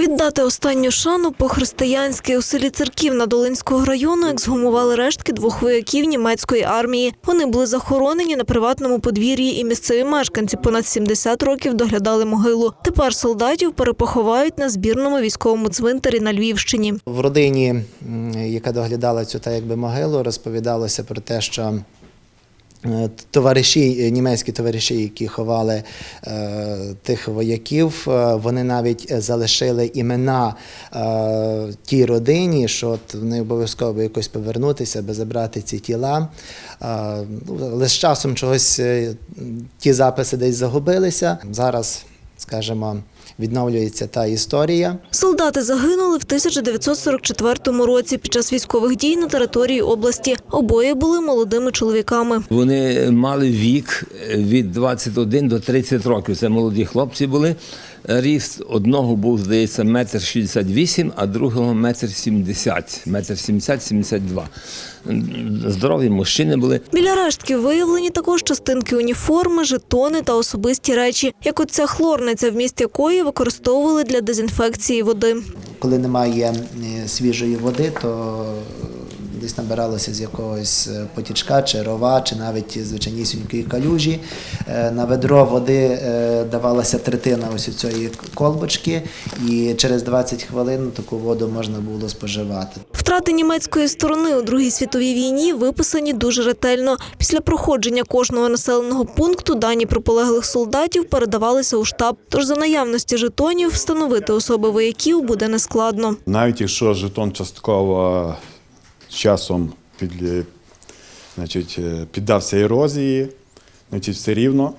Віддати останню шану по-християнськи у селі Церківна Долинського району ексгумували рештки двох вояків німецької армії. Вони були захоронені на приватному подвір'ї, і місцеві мешканці понад 70 років доглядали могилу. Тепер солдатів перепоховають на збірному військовому цвинтарі на Львівщині. В родині, яка доглядала цю та якби могилу, розповідалося про те, що товариші, е, німецькі товариші, які ховали е, тих вояків, е, вони навіть е, залишили імена е, тій родині, що от вони обов'язково якось повернутися, аби забрати ці тіла. Е, ну, але з часом чогось е, ті записи десь загубилися. Зараз, скажімо, відновлюється та історія. Солдати загинули в 1944 році під час військових дій на території області. Обоє були молодими чоловіками. Вони мали вік від 21 до 30 років. Це молоді хлопці були. Ріст одного був, здається, метр 68, а другого метр 70, метр 70-72. Здорові мужчини були. Біля рештків виявлені також частинки уніформи, жетони та особисті речі, як оця хлорниця, вміст якої використовували для дезінфекції води. Коли немає е, свіжої води, то десь набиралося з якогось е, потічка, чи рова, чи навіть звичайнісінької калюжі. Е, На ведро води е, давалася третина ось у цієї колбочки, і через 20 хвилин таку воду можна було споживати. Втрати німецької сторони у Другій світовій війні виписані дуже ретельно. Після проходження кожного населеного пункту дані про полеглих солдатів передавалися у штаб. Тож за наявності жетонів встановити особи вояків буде нескладно. Навіть якщо жетон частково часом під, значить, е, піддався ерозії, значить, все рівно,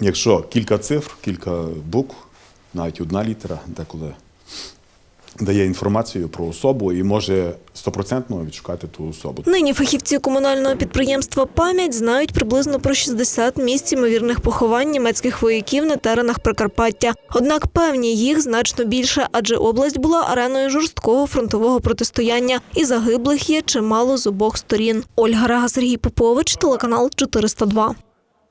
якщо кілька цифр, кілька букв, навіть одна літера деколи дає інформацію про особу і може стопроцентно відшукати ту особу. Нині фахівці комунального підприємства Пам'ять знають приблизно про 60 місць ймовірних поховань німецьких вояків на теренах Прикарпаття. Однак певні їх значно більше, адже область була ареною жорсткого фронтового протистояння, і загиблих є чимало з обох сторін. Ольга Рега, Сергій Попович, телеканал 402.